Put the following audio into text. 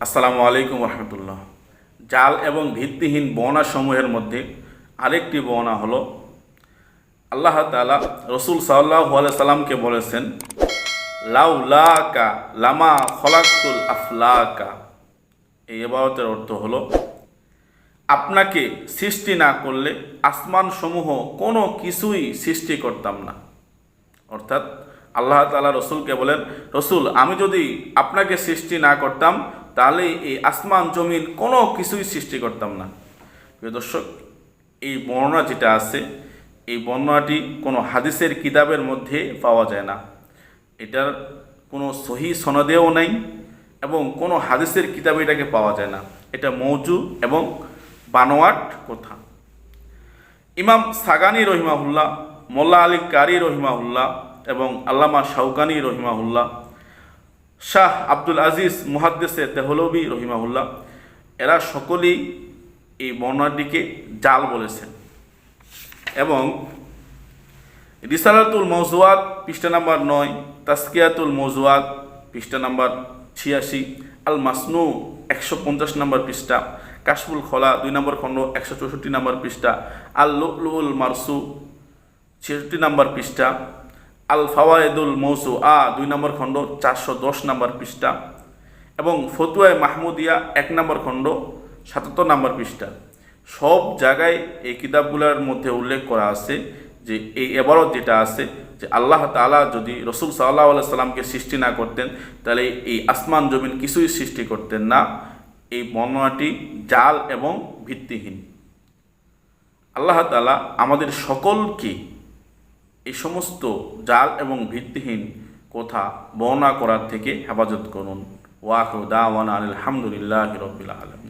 আসসালামু আলাইকুম রহমতুল্লাহ। জাল এবং ভিত্তিহীন বর্ণা সমূহের মধ্যে আরেকটি বর্ণা হলো, আল্লাহ তালা রসুল সাল্লাহ সাল্লামকে বলেছেন, লাউলাকা লামা খলাকুল আফলাকা। এই এবারতের অর্থ হলো, আপনাকে সৃষ্টি না করলে আসমান সমূহ কোনো কিছুই সৃষ্টি করতাম না। অর্থাৎ আল্লাহ তালা রসুলকে বলেন, রসুল, আমি যদি আপনাকে সৃষ্টি না করতাম তাহলে এই আসমান জমিন কোনো কিছুই সৃষ্টি করতাম না। প্রিয় দর্শক, এই বর্ণনা যেটা আছে, এই বর্ণনাটি কোনো হাদিসের কিতাবের মধ্যে পাওয়া যায় না। এটার কোনো সহি সনদেও নাই এবং কোনো হাদিসের কিতাবে এটাকে পাওয়া যায় না। এটা মৌজু এবং বানোয়াট কথা। ইমাম সাগানি রহিমাহুল্লাহ, মোল্লা আলী কারি রহিমাহুল্লাহ এবং আল্লামা শাউকানি রহিমাহুল্লাহ শাহ আব্দুল আজিজ মুহাদ্দেসে তেহলবি রহিমাহুল্লাহ, এরা সকলেই এই বর্ণনাটিকে জাল বলেছেন। এবং রিসালাতুল মৌজুয়াত পৃষ্ঠা নাম্বার নয় তাস্কিয়াতুল মৌজুয়াত পৃষ্ঠা নাম্বার ছিয়াশি আল মাসনু একশো পঞ্চাশ নম্বর পৃষ্ঠা, কাশফুল খোলা দুই নম্বর খণ্ড একশো চৌষট্টি নম্বর পৃষ্ঠা আল লুল মারসু ছেষট্টি নম্বর পৃষ্ঠা আল ফাওয়ায়েদুল মৌসু আ দুই নম্বর খণ্ড, চারশো দশ নম্বর পৃষ্ঠা। এবং ফতুয়ায় মাহমুদিয়া, এক নম্বর খণ্ড, সাতাত্তর নম্বর পৃষ্ঠা। সব জায়গায় এই কিতাবগুলোর মধ্যে উল্লেখ করা আছে যে, এই এবারত যেটা আছে যে, আল্লাহ তালা যদি রসুল সাল্লাহ সাল্লামকে সৃষ্টি না করতেন, তাহলে এই আসমান জমিন কিছুই সৃষ্টি করতেন না। এই বর্ণনাটি জাল এবং ভিত্তিহীন। আল্লাহ তালা আমাদের সকলকে এই সমস্ত জাল এবং ভিত্তিহীন কথা বর্ণনা করার থেকে হেফাজত করুন। ওয়াকু দাওয়ান আলহামদুলিল্লাহ রবিল আলম